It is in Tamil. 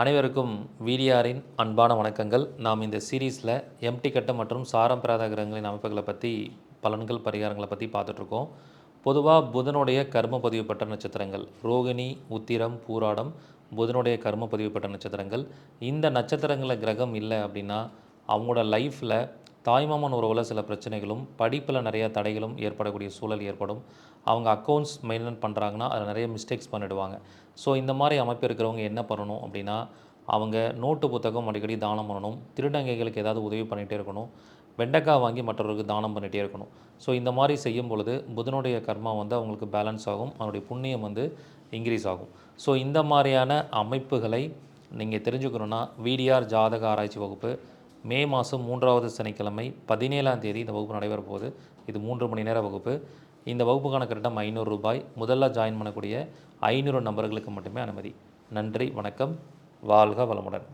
அனைவருக்கும் வீடியாரின் அன்பான வணக்கங்கள். நாம் இந்த சீரீஸில் எம்டி கட்டம் மற்றும் சாரம் பெறாத கிரகங்களின் அமைப்புகளை பற்றி பலன்கள் பரிகாரங்களை பற்றி பார்த்துட்ருக்கோம். பொதுவாக புதனுடைய கர்ம பதிவுப்பட்ட நட்சத்திரங்கள் ரோகிணி உத்திரம் பூராடம் புதனுடைய கர்ம பதிவுப்பட்ட நட்சத்திரங்கள். இந்த நட்சத்திரங்களில் கிரகம் இல்லை அப்படின்னா அவங்களோட லைஃப்பில் தாய்மாமன் உறவில் சில பிரச்சனைகளும் படிப்பில் நிறைய தடைகளும் ஏற்படக்கூடிய சூழல் ஏற்படும். அவங்க அக்கௌண்ட்ஸ் மெயின்டைன் பண்ணுறாங்கன்னா அதில் நிறைய மிஸ்டேக்ஸ் பண்ணிடுவாங்க. ஸோ இந்த மாதிரி அமைப்பு இருக்கிறவங்க என்ன பண்ணணும் அப்படின்னா அவங்க நோட்டு புத்தகம் அடிக்கடி தானம் பண்ணணும். திருநங்கைகளுக்கு ஏதாவது உதவி பண்ணிகிட்டே இருக்கணும். வெண்டைக்காய் வாங்கி மற்றவர்களுக்கு தானம் பண்ணிகிட்டே இருக்கணும். ஸோ இந்த மாதிரி செய்யும் பொழுது புதனுடைய கர்மா வந்து அவங்களுக்கு பேலன்ஸ் ஆகும். அவனுடைய புண்ணியம் வந்து இன்க்ரீஸ் ஆகும். ஸோ இந்த மாதிரியான அமைப்புகளை நீங்கள் தெரிஞ்சுக்கணுன்னா விடிஆர் ஜாதக ஆராய்ச்சி வகுப்பு மே மாதம் மூன்றாவது சனிக்கிழமை பதினேழாம் தேதி இந்த வகுப்பு நடைபெற போகுது. இது மூன்று மணி நேர வகுப்பு. இந்த வகுப்புக்கான கட்டணம் ஐநூறு ரூபாய். முதல்ல ஜாயின் பண்ணக்கூடிய ஐநூறு நபர்களுக்கு மட்டுமே அனுமதி. நன்றி வணக்கம். வாழ்க வளமுடன்.